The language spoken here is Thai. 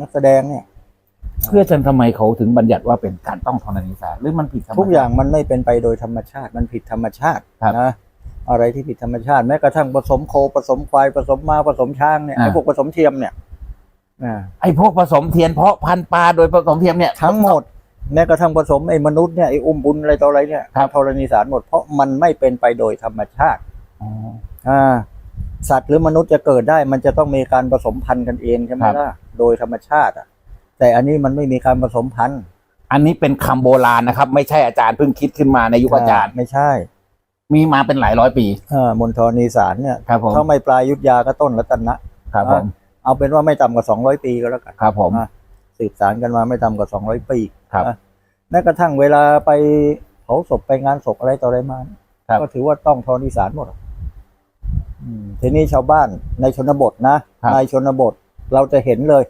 นักแสดงเนี่ย เพื่ออาจารย์ทำไมเขาถึงบัญญัติว่าเป็นการต้องธรณีศาสตร์หรือมันผิดธรรมชาติ ทุกอย่างมันไม่เป็นไปโดยธรรมชาติ มันผิดธรรมชาติครับนะอะไรที่ผิดธรรมชาติแม้กระทั่งผสมโคผสมควายผสมม้าผสมช้างเนี่ยอ่า ไอ้พวกผสมเทียมเนี่ยอ่าไอ้พวกผสมเทียนเพาะพันธุ์ปลาโดยผสมเทียมเนี่ย ทั้งหมด แม้กระทั่งผสมไอ้มนุษย์เนี่ยไอ้อุ้มบุญอะไรต่ออะไรเนี่ยครับ ธรณีสารหมดเพราะมันไม่เป็นไปโดยธรรมชาติ อ๋อ อ่า สัตว์หรือมนุษย์จะเกิดได้ มันจะต้องมีการผสมพันธุ์กันเองใช่ไหมครับ ล่ะ โดยธรรมชาติอะ แต่อันนี้มันไม่มีการผสมพันธุ์อันนี้เป็นคำโบราณนะครับ ไม่ใช่อาจารย์เพิ่งคิดขึ้นมาในยุคอาจารย์ ไม่ใช่มีมาเป็นหลายร้อยปีอ่ามณฑลอีสานเนี่ยครับผมถ้าไม่ปลายยุทธยาก็ต้นรัตนะครับผมเอาเป็นว่าไม่ต่ำกว่าสองร้อยปีก็แล้วกันครับผมอะสืบสารกันมาไม่ต่ำกว่าสองร้อยปีครับนะแม้กระทั่งเวลาไปเผาศพไปงานศพอะไรต่ออะไรมาเนี่ยครับก็ถือว่าต้องธรณีสารหมดอะอืมทีนี้ชาวบ้านในชนบทนะครับในชนบท เราจะเห็นเลย